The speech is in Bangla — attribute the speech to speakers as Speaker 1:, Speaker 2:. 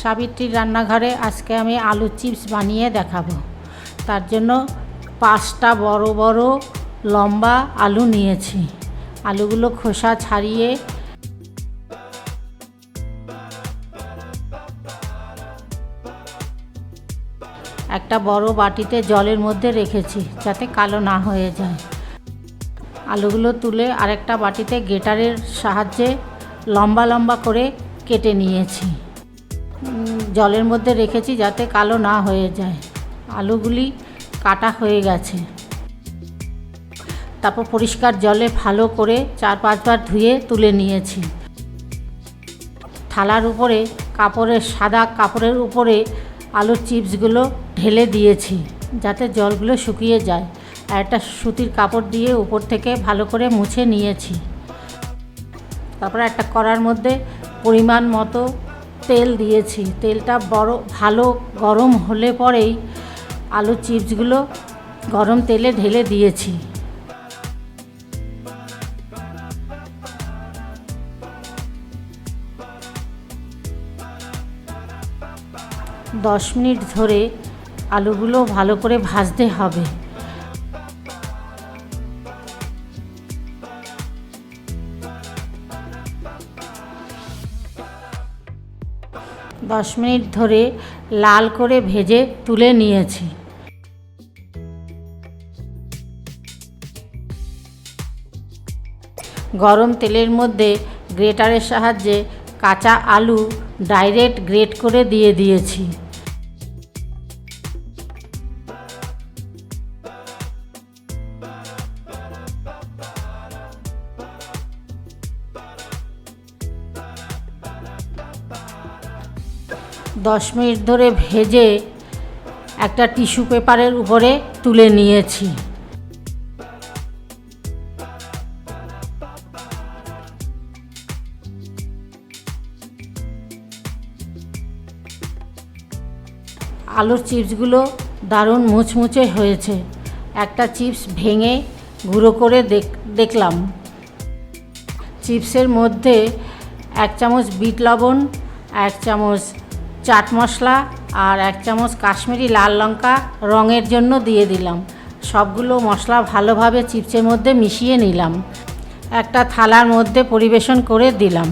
Speaker 1: সাবিত্রীর রান্নাঘরে আজকে আমি আলু চিপস বানিয়ে দেখাবো। তার জন্য পাঁচটা বড় বড় লম্বা আলু নিয়েছি। আলুগুলো খোসা ছাড়িয়ে একটা বড় বাটিতে জলের মধ্যে রেখেছি যাতে কালো না হয়ে যায়। আলুগুলো তুলে আরেকটা বাটিতে গেটারের সাহায্যে লম্বা লম্বা করে কেটে নিয়েছি। জলের মধ্যে রেখেছি যাতে কালো না হয়ে যায়। আলুগুলি কাটা হয়ে গেছে। তারপর পরিষ্কার জলে ভালো করে চার পাঁচবার ধুয়ে তুলে নিয়েছি। থালার উপরে কাপড়ের, সাদা কাপড়ের উপরে আলুর চিপসগুলো ঢেলে দিয়েছি যাতে জলগুলো শুকিয়ে যায়। আর একটা সুতির কাপড় দিয়ে উপর থেকে ভালো করে মুছে নিয়েছি। তারপরে একটা কড়ার মধ্যে পরিমাণ মতো তেল দিয়েছি। তেলটা বড়, ভালো গরম হলে পরেই আলুর চিপসগুলো গরম তেলে ঢেলে দিয়েছি। দশ মিনিট ধরে আলুগুলো ভালো করে ভাজতে হবে। দশ মিনিট ধরে লাল করে ভেজে তুলে নিয়েছি। গরম তেলের মধ্যে গ্রেটারের সাহায্যে কাঁচা আলু ডাইরেক্ট গ্রেট করে দিয়ে দিয়েছি। দশ মিনিট ধরে ভেজে একটা টিস্যু পেপারের উপরে তুলে নিয়েছি। আলুর চিপসগুলো দারুণ মুচমুচে হয়েছে। একটা চিপস ভেঙে গুঁড়ো করে দেখ- দেখলাম। চিপসের মধ্যে এক চামচ বিট লবণ, এক চামচ চাট মশলা আর এক চামচ কাশ্মীরি লাল লঙ্কা রঙের জন্য দিয়ে দিলাম। সবগুলো মশলা ভালোভাবে চিপসের মধ্যে মিশিয়ে নিলাম। একটা থালার মধ্যে পরিবেশন করে দিলাম।